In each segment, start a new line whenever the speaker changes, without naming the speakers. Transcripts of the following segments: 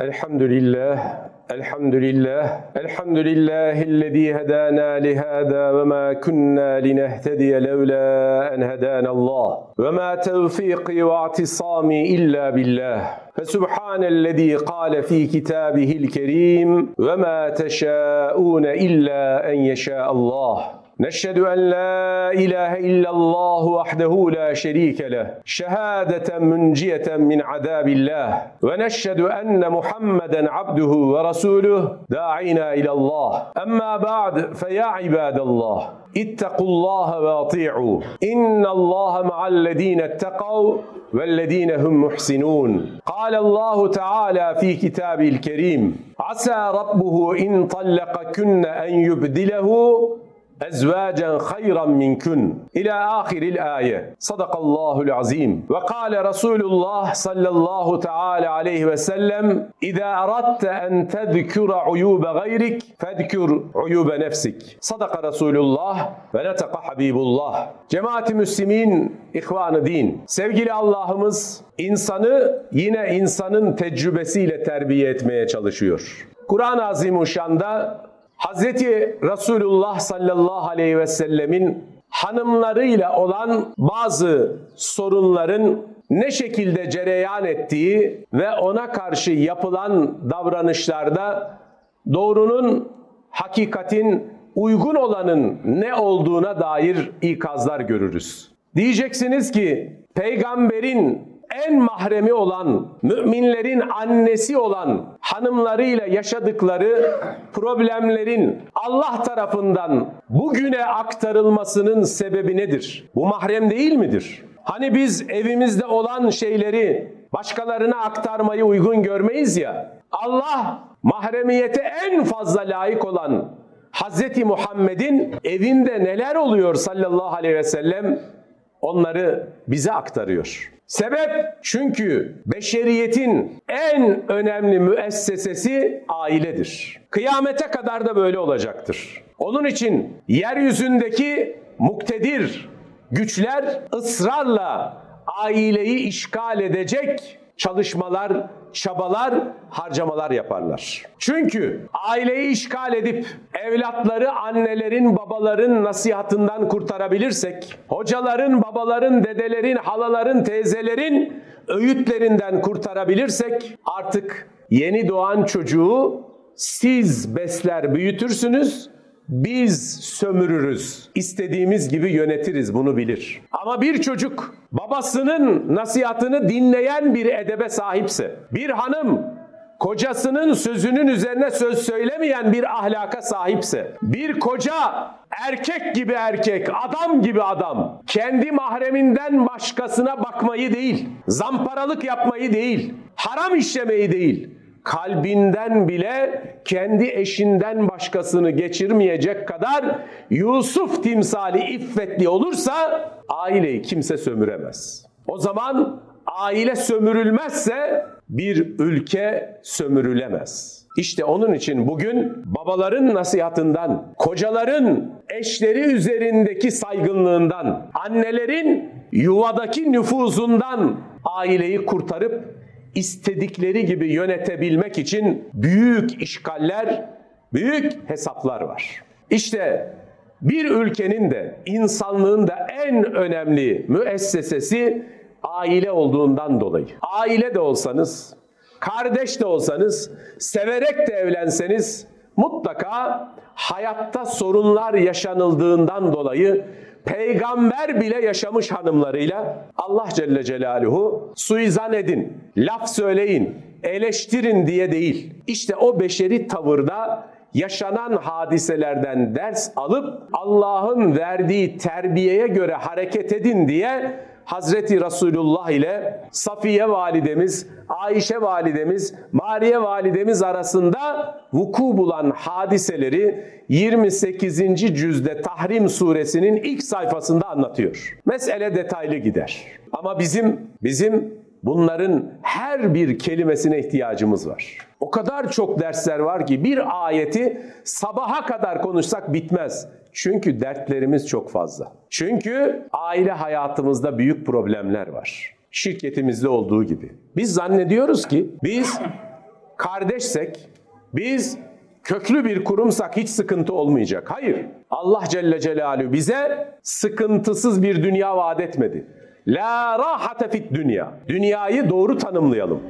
الحمد لله الحمد لله الحمد لله الذي هدانا لهذا وما كنا لنهتدي لولا أن هدانا الله. وما توفيقي واعتصامي إلا بالله. فسبحان الذي قال في كتابه الكريم وما تشاءون إلا أن يشاء الله. نشهد أن لا إله إلا الله وحده لا شريك له شهادة منجية من عذاب الله. ونشهد أن محمدا عبده ورسوله داعينا إلى الله. أما بعد فيا عباد الله اتقوا الله واطيعوا. إن الله مع الذين اتقوا والذين هم محسنون. قال الله تعالى في كتابه الكريم عسى ربه إن طلقكن أن يبدله ezvacen hayran minkun ila ahiril aye. Sadakallahu'l azim. Ve kâle Resulullah sallallahu teala aleyhi ve sellem İza aratte en tezkura uyube gayrik fedkür uyube nefsik. Sadaka Resulullah ve netaka Habibullah. Cemaati Müslümin, ihvanı din. Sevgili Allah'ımız insanı yine insanın tecrübesiyle terbiye etmeye çalışıyor. Kur'an-ı Azimuşşan'da Hazreti Resulullah sallallahu aleyhi ve sellemin hanımlarıyla olan bazı sorunların ne şekilde cereyan ettiği ve ona karşı yapılan davranışlarda doğrunun, hakikatin, uygun olanın ne olduğuna dair ikazlar görürüz. Diyeceksiniz ki peygamberin en mahremi olan, müminlerin annesi olan hanımlarıyla yaşadıkları problemlerin Allah tarafından bugüne aktarılmasının sebebi nedir? Bu mahrem değil midir? Hani biz evimizde olan şeyleri başkalarına aktarmayı uygun görmeyiz ya. Allah mahremiyete en fazla layık olan Hazreti Muhammed'in evinde neler oluyor sallallahu aleyhi ve sellem onları bize aktarıyor. Sebep çünkü beşeriyetin en önemli müessesesi ailedir. Kıyamete kadar da böyle olacaktır. Onun için yeryüzündeki muktedir güçler ısrarla aileyi işgal edecek çalışmalar, çabalar, harcamalar yaparlar. Çünkü aileyi işgal edip evlatları annelerin, babaların nasihatından kurtarabilirsek, hocaların, babaların, dedelerin, halaların, teyzelerin öğütlerinden kurtarabilirsek artık yeni doğan çocuğu siz besler, büyütürsünüz, biz sömürürüz. İstediğimiz gibi yönetiriz bunu bilir. Ama bir çocuk babasının nasihatını dinleyen bir edebe sahipse, bir hanım kocasının sözünün üzerine söz söylemeyen bir ahlaka sahipse, bir koca erkek gibi erkek, adam gibi adam, kendi mahreminden başkasına bakmayı değil, zamparalık yapmayı değil, haram işlemeyi değil, kalbinden bile kendi eşinden başkasını geçirmeyecek kadar Yusuf timsali iffetli olursa aileyi kimse sömüremez. O zaman aile sömürülmezse bir ülke sömürülemez. İşte onun için bugün babaların nasihatından, kocaların eşleri üzerindeki saygınlığından, annelerin yuvadaki nüfuzundan aileyi kurtarıp istedikleri gibi yönetebilmek için büyük işgaller, büyük hesaplar var. İşte bir ülkenin de insanlığın da en önemli müessesesi aile olduğundan dolayı. Aile de olsanız, kardeş de olsanız, severek de evlenseniz mutlaka hayatta sorunlar yaşanıldığından dolayı peygamber bile yaşamış hanımlarıyla Allah Celle Celaluhu suizan edin, laf söyleyin, eleştirin diye değil. İşte o beşeri tavırda yaşanan hadiselerden ders alıp Allah'ın verdiği terbiyeye göre hareket edin diye Hazreti Resulullah ile Safiye validemiz, Ayşe validemiz, Mariye validemiz arasında vuku bulan hadiseleri 28. cüzde Tahrim suresinin ilk sayfasında anlatıyor. Mesele detaylı gider. Ama bizim bizim bunların her bir kelimesine ihtiyacımız var. O kadar çok dersler var ki bir ayeti sabaha kadar konuşsak bitmez. Çünkü dertlerimiz çok fazla. Çünkü aile hayatımızda büyük problemler var. Şirketimizde olduğu gibi. Biz zannediyoruz ki biz kardeşsek, biz köklü bir kurumsak hiç sıkıntı olmayacak. Hayır. Allah Celle Celaluhu bize sıkıntısız bir dünya vaat etmedi. La rahate fit dünya. Dünyayı doğru tanımlayalım.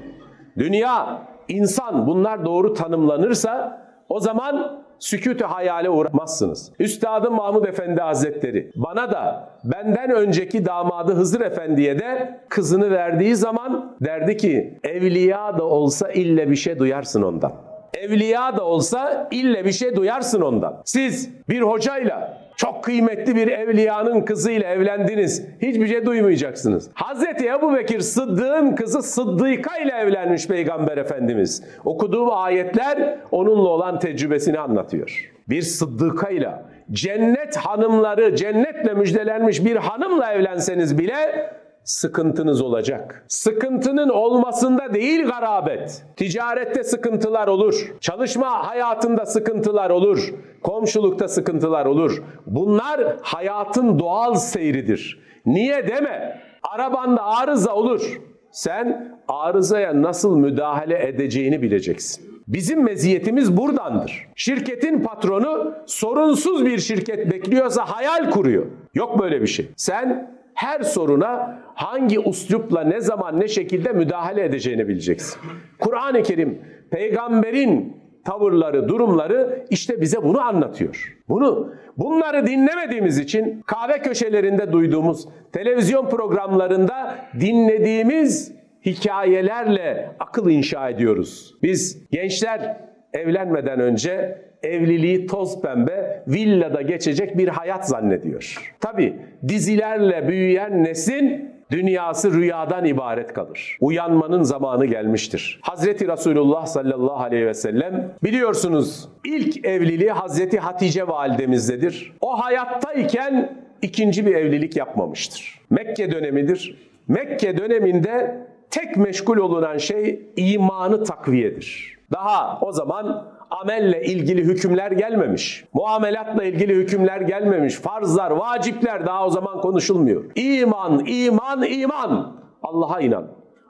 Dünya, insan bunlar doğru tanımlanırsa o zaman sükût-i hayale uğramazsınız. Üstadım Mahmud Efendi Hazretleri bana da benden önceki damadı Hızır Efendi'ye de kızını verdiği zaman derdi ki evliya da olsa ille bir şey duyarsın ondan. Evliya da olsa ille bir şey duyarsın ondan. Siz bir hocayla çok kıymetli bir evliyanın kızıyla evlendiniz. Hiçbir şey duymayacaksınız. Hazreti Ebu Bekir Sıddık'ın kızı Sıddıka ile evlenmiş Peygamber Efendimiz. Okuduğu ayetler onunla olan tecrübesini anlatıyor. Bir Sıddıka ile cennet hanımları, cennetle müjdelenmiş bir hanımla evlenseniz bile sıkıntınız olacak. Sıkıntının olmasında değil garabet. Ticarette sıkıntılar olur. Çalışma hayatında sıkıntılar olur. Komşulukta sıkıntılar olur. Bunlar hayatın doğal seyridir. Niye deme? Arabanda arıza olur. Sen arızaya nasıl müdahale edeceğini bileceksin. Bizim meziyetimiz buradandır. Şirketin patronu sorunsuz bir şirket bekliyorsa hayal kuruyor. Yok böyle bir şey. Sen her soruna hangi uslupla ne zaman ne şekilde müdahale edeceğini bileceksin. Kur'an-ı Kerim peygamberin tavırları, durumları işte bize bunu anlatıyor. Bunu bunları dinlemediğimiz için kahve köşelerinde duyduğumuz, televizyon programlarında dinlediğimiz hikayelerle akıl inşa ediyoruz. Biz gençler evlenmeden önce evliliği toz pembe, villada geçecek bir hayat zannediyor. Tabi dizilerle büyüyen neslin dünyası rüyadan ibaret kalır. Uyanmanın zamanı gelmiştir. Hazreti Resulullah sallallahu aleyhi ve sellem biliyorsunuz ilk evliliği Hazreti Hatice validemizdedir. O hayattayken ikinci bir evlilik yapmamıştır. Mekke dönemidir. Mekke döneminde tek meşgul olunan şey imanı takviyedir. Daha o zaman amelle ilgili hükümler gelmemiş. Muamelatla ilgili hükümler gelmemiş. Farzlar, vacipler daha o zaman konuşulmuyor. İman, iman, iman. Allah'a inan.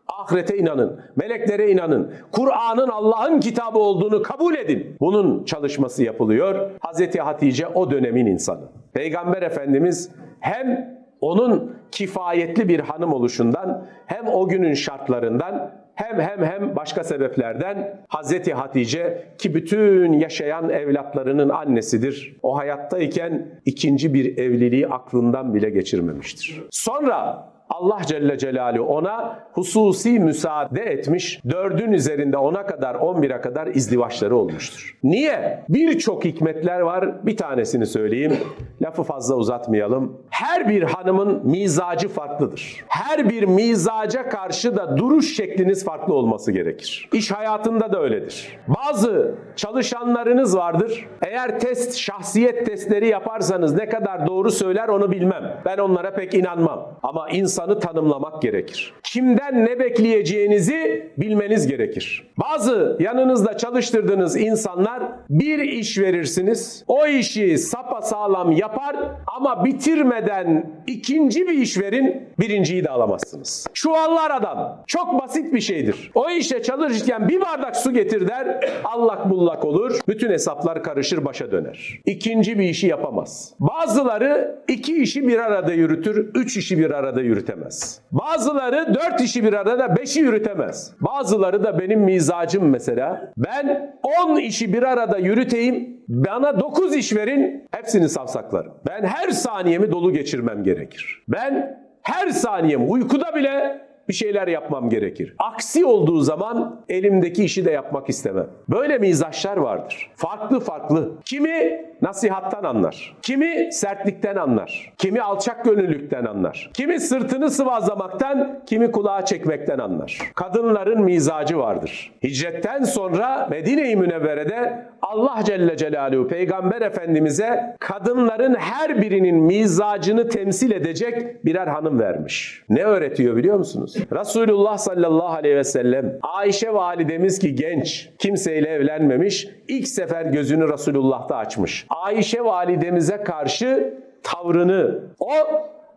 Ahirete inanın, meleklere inanın, Kur'an'ın Allah'ın kitabı olduğunu kabul edin. Bunun çalışması yapılıyor. Hazreti Hatice o dönemin insanı. Peygamber Efendimiz hem onun kifayetli bir hanım oluşundan hem o günün şartlarından hem hem hem başka sebeplerden Hazreti Hatice ki bütün yaşayan evlatlarının annesidir. O hayattayken ikinci bir evliliği aklından bile geçirmemiştir. Sonra Allah Celle Celaluhu ona hususi müsaade etmiş. Dördün üzerinde ona kadar 11'e kadar izdivaçları olmuştur. Niye? Birçok hikmetler var. Bir tanesini söyleyeyim. Lafı fazla uzatmayalım. Her bir hanımın mizacı farklıdır. Her bir mizaca karşı da duruş şekliniz farklı olması gerekir. İş hayatında da öyledir. Bazı çalışanlarınız vardır. Eğer test, şahsiyet testleri yaparsanız ne kadar doğru söyler onu bilmem. Ben onlara pek inanmam. Ama insanı tanımlamak gerekir. Kimden ne bekleyeceğinizi bilmeniz gerekir. Bazı yanınızda çalıştırdığınız insanlar bir iş verirsiniz. O işi sapa sağlam yapar ama bitirmeden ikinci bir iş verin, birinciyi de alamazsınız. Çuvallar adam. Çok basit bir şeydir. O işte çalışırken bir bardak su getir der, allak bullak olur. Bütün hesaplar karışır, başa döner. İkinci bir işi yapamaz. Bazıları iki işi bir arada yürütür, üç işi bir arada yürütemez. Bazıları dört işi bir arada beşi yürütemez. Bazıları da benim mizacım mesela. Ben on işi bir arada yürüteyim, bana 9 iş verin, hepsini savsaklarım. Ben her saniyemi dolu geçirmem gerekir. Ben her saniyem uykuda bile bir şeyler yapmam gerekir. Aksi olduğu zaman elimdeki işi de yapmak istemem. Böyle mizaçlar vardır. Farklı farklı. Kimi nasihattan anlar. Kimi sertlikten anlar. Kimi alçak gönüllülükten anlar. Kimi sırtını sıvazlamaktan, kimi kulağa çekmekten anlar. Kadınların mizacı vardır. Hicretten sonra Medine-i Münevvere'de Allah Celle Celaluhu Peygamber Efendimiz'e kadınların her birinin mizacını temsil edecek birer hanım vermiş. Ne öğretiyor biliyor musunuz? Resulullah sallallahu aleyhi ve sellem Ayşe validemiz ki genç kimseyle evlenmemiş ilk sefer gözünü Resulullah'ta açmış. Ayşe validemize karşı tavrını o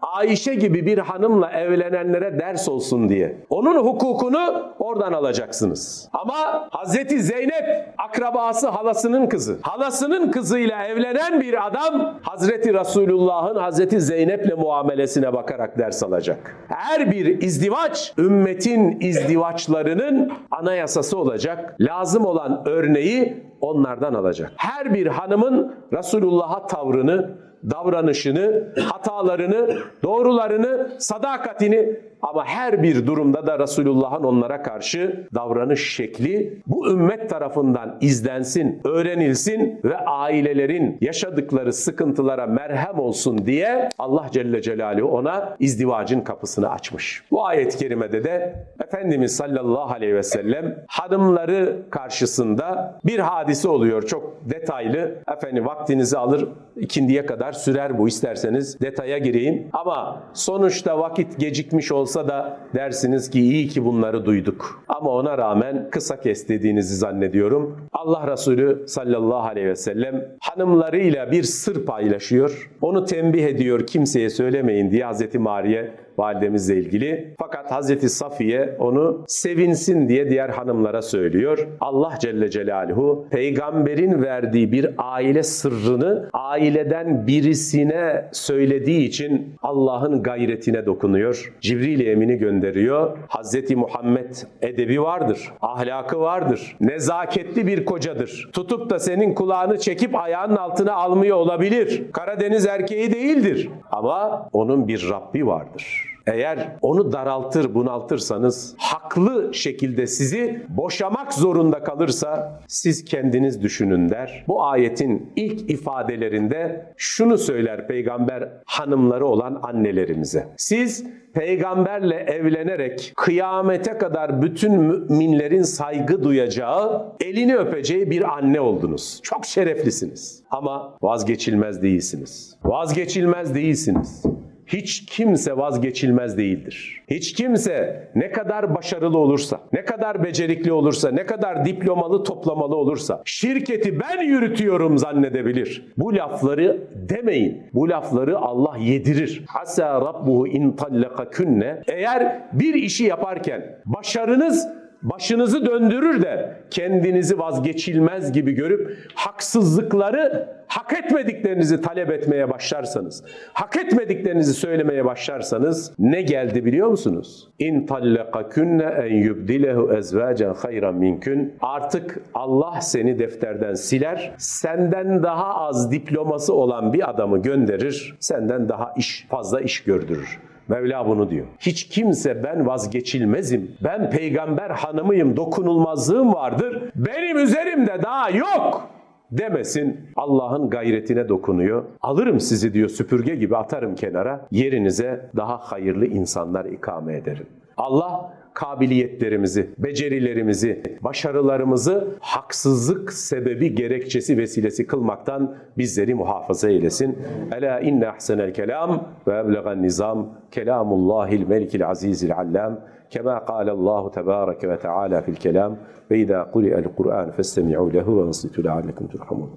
Ayşe gibi bir hanımla evlenenlere ders olsun diye. Onun hukukunu oradan alacaksınız. Ama Hazreti Zeynep akrabası halasının kızı. Halasının kızıyla evlenen bir adam Hazreti Resulullah'ın Hazreti Zeynep'le muamelesine bakarak ders alacak. Her bir izdivaç ümmetin izdivaçlarının anayasası olacak. Lazım olan örneği onlardan alacak. Her bir hanımın Resulullah'a tavrını, davranışını, hatalarını, doğrularını, sadakatini ama her bir durumda da Resulullah'ın onlara karşı davranış şekli bu ümmet tarafından izlensin, öğrenilsin ve ailelerin yaşadıkları sıkıntılara merhem olsun diye Allah Celle Celaluhu ona izdivacın kapısını açmış. Bu ayet-i kerimede de Efendimiz sallallahu aleyhi ve sellem hanımları karşısında bir hadise oluyor. Çok detaylı. Efendim vaktinizi alır ikindiye kadar sürer bu isterseniz detaya gireyim. Ama sonuçta vakit gecikmiş olsa da dersiniz ki iyi ki bunları duyduk. Ama ona rağmen kısa kes dediğinizi zannediyorum. Allah Resulü sallallahu aleyhi ve sellem hanımlarıyla bir sır paylaşıyor. Onu tembih ediyor kimseye söylemeyin diye Hazreti Mariye validemizle ilgili. Fakat Hazreti Safiye onu sevinsin diye diğer hanımlara söylüyor. Allah Celle Celaluhu peygamberin verdiği bir aile sırrını aileden birisine söylediği için Allah'ın gayretine dokunuyor. Cibril emini gönderiyor. Hazreti Muhammed edebi vardır, ahlakı vardır, nezaketli bir kocadır. Tutup da senin kulağını çekip ayağının altına almıyor olabilir. Karadeniz erkeği değildir. Ama onun bir Rabbi vardır. Eğer onu daraltır, bunaltırsanız, haklı şekilde sizi boşamak zorunda kalırsa siz kendiniz düşünün der. Bu ayetin ilk ifadelerinde şunu söyler peygamber hanımları olan annelerimize. Siz peygamberle evlenerek kıyamete kadar bütün müminlerin saygı duyacağı, elini öpeceği bir anne oldunuz. Çok şereflisiniz. Ama vazgeçilmez değilsiniz. Vazgeçilmez değilsiniz. Hiç kimse vazgeçilmez değildir. Hiç kimse ne kadar başarılı olursa, ne kadar becerikli olursa, ne kadar diplomalı toplamalı olursa, şirketi ben yürütüyorum zannedebilir. Bu lafları demeyin. Bu lafları Allah yedirir. Hasa rabbuhu in künne. Eğer bir işi yaparken başarınız başınızı döndürür de kendinizi vazgeçilmez gibi görüp haksızlıkları hak etmediklerinizi talep etmeye başlarsanız, hak etmediklerinizi söylemeye başlarsanız ne geldi biliyor musunuz? İn tallaqakunna en yubdilehu ezvacan hayran minkün. Artık Allah seni defterden siler. Senden daha az diploması olan bir adamı gönderir. Senden daha iş fazla iş gördürür. Mevla bunu diyor. Hiç kimse ben vazgeçilmezim, ben peygamber hanımıyım, dokunulmazlığım vardır, benim üzerimde daha yok demesin. Allah'ın gayretine dokunuyor. Alırım sizi diyor süpürge gibi atarım kenara. Yerinize daha hayırlı insanlar ikame ederim. Allah kabiliyetlerimizi, becerilerimizi, başarılarımızı haksızlık sebebi, gerekçesi, vesilesi kılmaktan bizleri muhafaza eylesin. Ela inne ahsenel kelam ve eblegan nizam kelamullahil melikil azizil allam كما قال الله تبارك وتعالى في الكلام فإذا قرئ القرآن فاستمعوا له وانصتوا لعلكم ترحمون